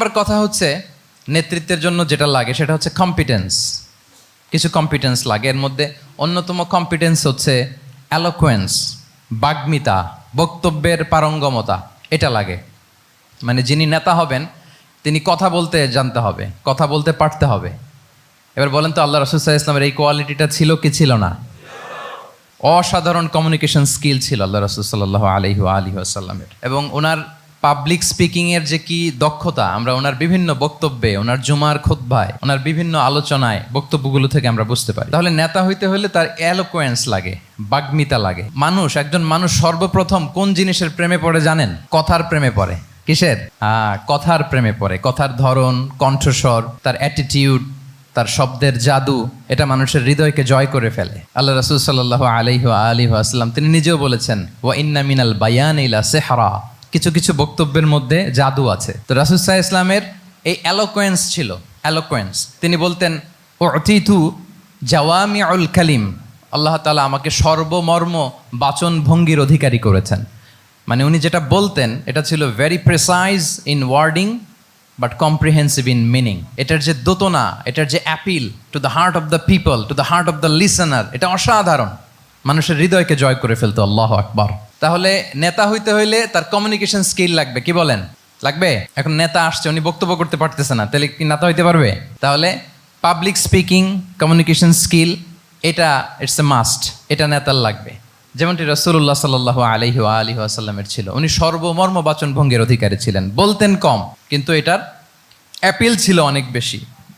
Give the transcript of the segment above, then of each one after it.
এবার কথা হচ্ছে নেতৃত্বের জন্য যেটা লাগে, সেটা হচ্ছে কম্পিটেন্স কিছু কম্পিটেন্স লাগে। এর মধ্যে অন্যতম কম্পিটেন্স হচ্ছে অ্যালোকোয়েন্স বাগ্মিতা, বক্তব্যের পারঙ্গমতা, এটা লাগে। মানে যিনি নেতা হবেন, তিনি কথা বলতে জানতে হবে, কথা বলতে পারতে হবে। এবার বলেন তো, আল্লাহ রসুল্লাহ ইসলামের এই কোয়ালিটিটা ছিল কি ছিল না? অসাধারণ কমিউনিকেশন স্কিল ছিল আল্লাহ রসুল সাল্লাহ আলহি আলী আসাল্লামের এবং ওনার পাবলিক স্পিকিংয়ের যে কি দক্ষতা, আমরা ওনার বিভিন্ন বক্তব্যে, ওনার জুমার খোদ্ভায় ওনার বিভিন্ন আলোচনায় বক্তব্যগুলো থেকে আমরা বুঝতে পারি। তাহলে নেতা হইতে হলে তার অ্যালোকোয়েন্স লাগে, বাগ্মিতা লাগে। মানুষ, একজন মানুষ সর্বপ্রথম কোন জিনিসের প্রেমে পড়ে জানেন? কথার প্রেমে পড়ে। কিসের? কথার প্রেমে পড়ে। কথার ধরন, কণ্ঠস্বর, তার অ্যাটিটিউড তার শব্দের জাদু, এটা মানুষের হৃদয়কে জয় করে ফেলে। আল্লাহ রসুল সাল্লাহ আলিহ আলিহ আসলাম তিনি নিজেও বলেছেন, ওয়া ইন্না মিনাল বায়ান ইলা সেহারা। কিছু কিছু বক্তব্যের মধ্যে জাদু আছে। তো রাসুসাহ ইসলামের এই অ্যালোকোয়েন্স ছিল অ্যালোকোয়েন্স তিনি বলতেন অতিথু জাওয়ামি আল কালিম। আল্লাহ তালা আমাকে সর্বমর্ম বাচন ভঙ্গির অধিকারী করেছেন। মানে উনি যেটা বলতেন, এটা ছিল very precise in wording but comprehensive in meaning এটার যে দোতনা, এটার যে appeal to the heart of the people to the heart of the listener এটা অসাধারণ। মানুষের হৃদয়কে জয় করে ফেলতো, আল্লাহ আকবার। তাহলে নেতা হইতে হইলে তার কমিউনিকেশন স্কিল লাগবে, কি বলেন? লাগবে? এখন নেতা আসছে, উনি বক্তব্য করতে পারতেছে না, তাহলে কি নেতা হইতে পারবে? তাহলে পাবলিক স্পিকিং কমিউনিকেশন স্কিল এটা ইটস এ মাস্ট এটা নেতার লাগবে। যেমনটি রসুল্লাহ সাল্লাহ আলহি আলহি আসাল্লামের ছিল, উনি সর্বমর্ম বাচন ভঙ্গের অধিকারী ছিলেন, বলতেন কম, কিন্তু এটার অ্যাপিল ছিল অনেক বেশি।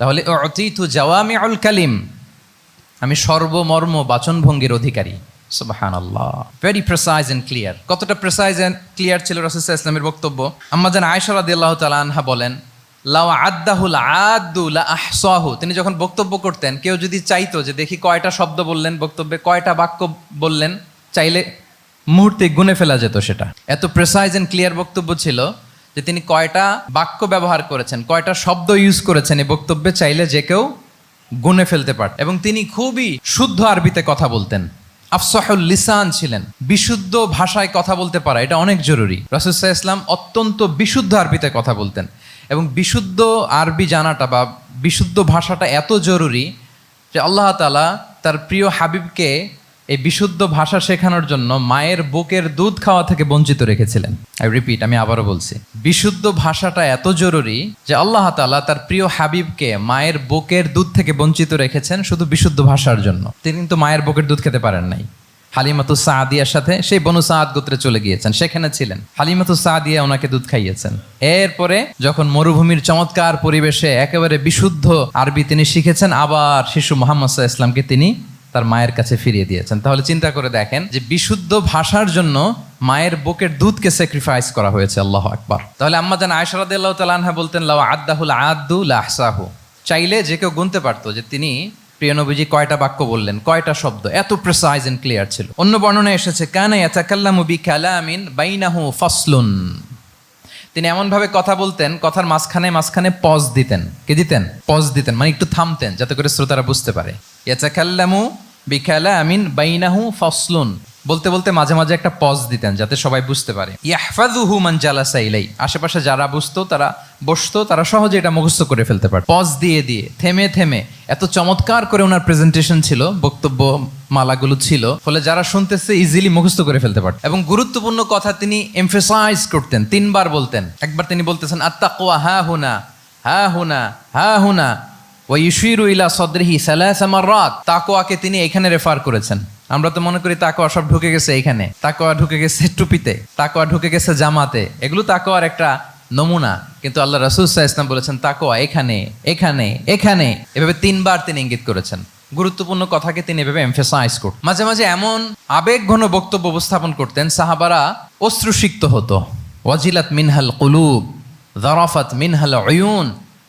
তাহলে অতীতু জাওয়ামি আল কালিম, আমি সর্বমর্ম বাচন বাচনভঙ্গির অধিকারী। সুবাহান আল্লাহ ভেরি প্রেসাইজ অ্যান্ড ক্লিয়ার কতটা প্রেসাইজ অ্যান্ড ক্লিয়ার ছিল রসুল্লাহ ইসলামের বক্তব্য? আম্মাজান আয়সা রাদিয়াল্লাহ তাআলা আনহা বলেন লাও আদাহুল আদু লা আহসাহু তিনি যখন বক্তব্য করতেন, কেউ যদি চাইতো যে দেখি কয়টা শব্দ বললেন বক্তব্যে, কয়টা বাক্য বললেন, চাইলে মুহূর্তে গুনে ফেলা যেত সেটা। এত প্রেসাইজ অ্যান্ড ক্লিয়ার বক্তব্য ছিল যে তিনি কয়টা বাক্য ব্যবহার করেছেন, কয়টা শব্দ ইউজ করেছেন এই বক্তব্যে চাইলে যে কেউ গুনে ফেলতে পারত এবং তিনি খুবই শুদ্ধ আরবিতে কথা বলতেন। আফসাহুল লিসান ছিলেন। বিশুদ্ধ ভাষায় কথা বলতে পারা, এটা অনেক জরুরি। রাসুসাহ ইসলাম অত্যন্ত বিশুদ্ধ আরবিতে কথা বলতেন। এবং বিশুদ্ধ আরবি জানাটা বা বিশুদ্ধ ভাষাটা এত জরুরি যে আল্লাহ তালা তার প্রিয় হাবিবকে এই বিশুদ্ধ ভাষা শেখানোর জন্য মায়ের বুকের দুধ খাওয়া থেকে বঞ্চিত রেখেছিলেন। আই রিপিট আমি আবারও বলছি। বিশুদ্ধ ভাষাটা এত জরুরি যে আল্লাহ তাআলা তার প্রিয় হাবিবকে মায়ের বুকের দুধ থেকে বঞ্চিত রেখেছেন শুধু বিশুদ্ধ ভাষার জন্য। তিনি কিন্তু মায়ের বুকের দুধ খেতে পারেন নাই। হালিমাতু সাদিয়ার সাথে সেই বনু সাদ গোত্রে চলে গিয়েছেন। সেখানে ছিলেন। হালিমাতু সাদিয়া ওনাকে দুধ খাইয়েছেন। এরপরে যখন মরুভূমির চমৎকার পরিবেশে একেবারে বিশুদ্ধ আরবি তিনি শিখেছেন, আবার শিশু মোহাম্মদ ইসলামকে তিনি তার মায়ের কাছে ফিরিয়ে দিয়েছেন। তাহলে চিন্তা করে দেখেন যে বিশুদ্ধ ভাষার জন্য মায়ের বুকের দুধকে স্যাক্রিফাইস করা হয়েছে, আল্লাহ আকবার। তাহলে আম্মা জান আয়সরাদ তালানহা বলতেন, লাউ আদাহুল আদু লাহসাহু। চাইলে যে কেউ গুনতে পারতো যে তিনি, প্রিয় নবীজি, কয়টা বাক্য বললেন, কয়টা শব্দ, এত প্রেসাইজ এন্ড ক্লিয়ার ছিল। অন্য বর্ণনায় এসেছে, কানা ইয়াতাকাল্লামু বিকালামিন বাইনাহু ফাসলুন। তিনি এমনভাবে কথা বলতেন, কথার মাঝখানে মাঝখানে পজ দিতেন। কে দিতেন? পজ দিতেন মানে একটু থামতেন, যাতে করে শ্রোতারা বুঝতে পারে। ইয়াচাকাল্লামু বিকালা আমিন বাইনাহু ফসলুন। বলতে বলতে মাঝে মাঝে একটা পজ দিতেন যাতে সবাই বুঝতে পারে। ইয়াহফাজুহু মান জালাসা ইলাই আশেপাশে যারা বুঝতো, তারা বসতো, তারা সহজে এটা মুখস্থ করে ফেলতে পারে পজ দিয়ে দিয়ে, থেমে থেমে, এত চমৎকার করে ওনার প্রেজেন্টেশন ছিল, বক্তব্য মালাগুলো ছিল, ফলে যারা শুনতেছে ইজিলি মুখস্থ করে ফেলতে পারত। এবং গুরুত্বপূর্ণ কথা তিনি এমফেসাইজ করতেন, তিনবার বলতেন। একবার তিনি বলতেছেন আত্তাকুয়া হা হুনা হা হুনা হা হুনা ওয়া তিনি এখানে রেফার করেছেন। আমরা তো মনে করি তাকোয়া সব ঢুকে গেছে এখানে। তাকোয়া ঢুকে গেছে টুপিতে। তাকোয়া ঢুকে গেছে জামাতে। এগুলো তাকোয়ার একটা নমুনা। কিন্তু আল্লাহ রাসূল আলাইহি বলেছেন, তাকওয়া এখানে এখানে এখানে। এভাবে তিনবার তিনি ইঙ্গিত করেছেন। গুরুত্বপূর্ণ কথাকে তিনি এভাবে এমফেসাইজ করতেন মাঝে মাঝে এমন আবেগঘন বক্তব্য উপস্থাপন করতেন, সাহাবারা অশ্রুসিক্ত হতো। ওয়াজিলাত মিনহাল কুলুব জারাফাত মিনহাল অয়ুন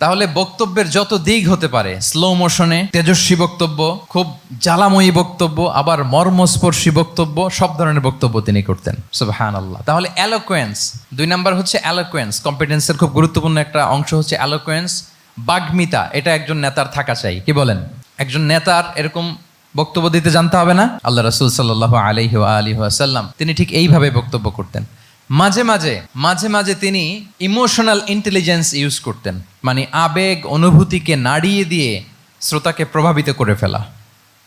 তাহলে বক্তব্যের যত দিক হতে পারে স্লো মোশনে তেজস্বী বক্তব্য, খুব জ্বালাময়ী বক্তব্য, আবার মর্মস্পর্শী বক্তব্য, সব ধরনের বক্তব্য তিনি করতেন। সুবহান আল্লাহ তাহলে অ্যালোকোয়েন্স দুই নাম্বার হচ্ছে অ্যালোকোয়েন্স কম্পিটেন্সের খুব গুরুত্বপূর্ণ একটা অংশ হচ্ছে অ্যালোকোয়েন্স বাগ্মিতা, এটা একজন নেতার থাকা চাই, কি বলেন? একজন নেতার এরকম বক্তব্য দিতে জানতে হবে না? আল্লাহ রসুল সাল্লাহ আলহি আলী আসাল্লাম তিনি ঠিক এইভাবে বক্তব্য করতেন। মাঝে মাঝে মাঝে মাঝে তিনি ইমোশনাল ইন্টেলিজেন্স ইউজ করতেন। মানে আবেগ, অনুভূতিকে নাড়িয়ে দিয়ে শ্রোতাকে প্রভাবিত করে ফেলা।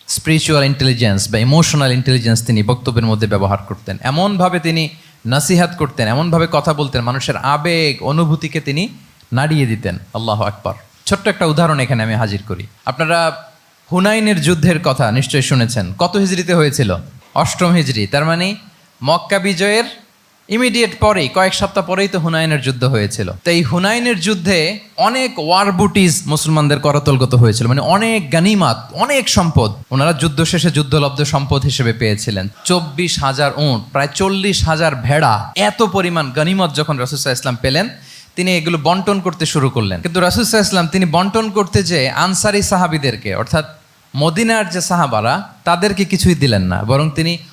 স্পিরিচুয়াল ইন্টেলিজেন্স বা ইমোশনাল ইন্টেলিজেন্স তিনি বক্তব্যের মধ্যে ব্যবহার করতেন। এমনভাবে তিনি নাসিহাত করতেন, এমনভাবে কথা বলতেন, মানুষের আবেগ, অনুভূতিকে তিনি নাড়িয়ে দিতেন। আল্লাহ আকবার। ছোট্ট একটা উদাহরণ এখানে আমি হাজির করি। আপনারা হুনাইনের যুদ্ধের কথা নিশ্চয়ই শুনেছেন। কত হিজড়িতে হয়েছিল? অষ্টম হিজড়ি, তার মানে মক্কা বিজয়ের ইমিডিয়েট পরেই, কয়েক সপ্তাহ পরেই তো হুনাইনের যুদ্ধ হয়েছিল। তো এই হুনাইনের যুদ্ধে অনেক ওয়ার বুটিজ মুসলমানদের করতলগত হয়েছিল। মানে অনেক গানিমাত, অনেক সম্পদ। ওনারা যুদ্ধ শেষে যুদ্ধলব্ধ সম্পদ হিসেবে পেয়েছিলেন। চব্বিশ হাজার উঁট, প্রায় চল্লিশ হাজার ভেড়া, এত পরিমাণ গানিমত যখন রসুল্লাহ ইসলাম পেলেন, তিনি এগুলো বন্টন করতে শুরু করলেন। কিন্তু রাসুসাহ ইসলাম তিনি বন্টন করতে যে আনসারি সাহাবিদেরকে, অর্থাৎ মদিনার যে সাহাবারা, তাদেরকে কিছুই দিলেন না। বরং তিনি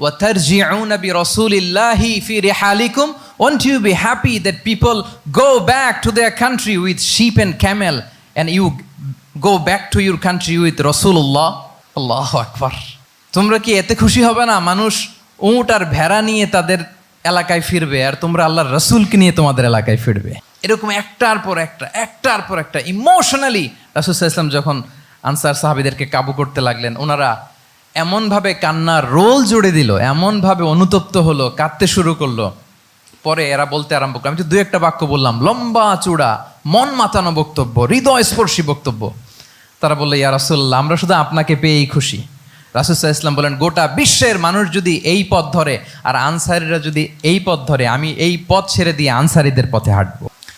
وترجعون برسول الله في رحالكم won't you be happy that people go back to their country with sheep and camel and you go back to your country with Rasulullah আল্লাহ আকবার তোমরা কি এতে খুশি হবে না মানুষ উঁট আর ভেড়া নিয়ে তাদের এলাকায় ফিরবে আর তোমরা আল্লাহর রসুলকে নিয়ে তোমাদের এলাকায় ফিরবে এরকম একটার পর একটা একটার পর একটা ইমোশনালি রাসুল ইসলাম যখন আনসার সাহাবিদেরকে কাবু করতে লাগলেন ওনারা এমনভাবে কান্নার রোল জুড়ে দিল, এমনভাবে অনুতপ্ত হলো, কাঁদতে শুরু করল। পরে এরা বলতে আরম্ভ করল, আমি তো দু একটা বাক্য বললাম, লম্বা চূড়া, মন মাতানো বক্তব্য, হৃদয়স্পর্শী বক্তব্য। তারা বলল, ইয়া রাসুল্লাহ আমরা শুধু আপনাকে পেয়েই খুশি। রাসুসাহ ইসলাম বলেন, গোটা বিশ্বের মানুষ যদি এই পথ ধরে, আর আনসারিরা যদি এই পথ ধরে, আমি এই পথ ছেড়ে দিয়ে আনসারিদের পথে হাঁটবো।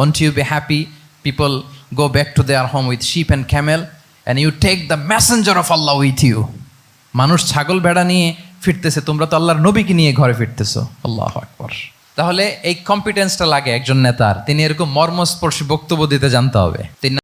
On you be happy? People go back to their home with sheep and camel, and you take the messenger of Allah with you মানুষ ছাগল বেড়া নিয়ে ফিরতেছে তোমরা তো আল্লাহর নবীকে নিয়ে ঘরে ফিরতেছো। আল্লাহ আকবর। তাহলে এই কম্পিটেন্সটা লাগে একজন নেতার। তিনি এরকম মর্মস্পর্শী বক্তব্য দিতে জানতে হবে। তিনি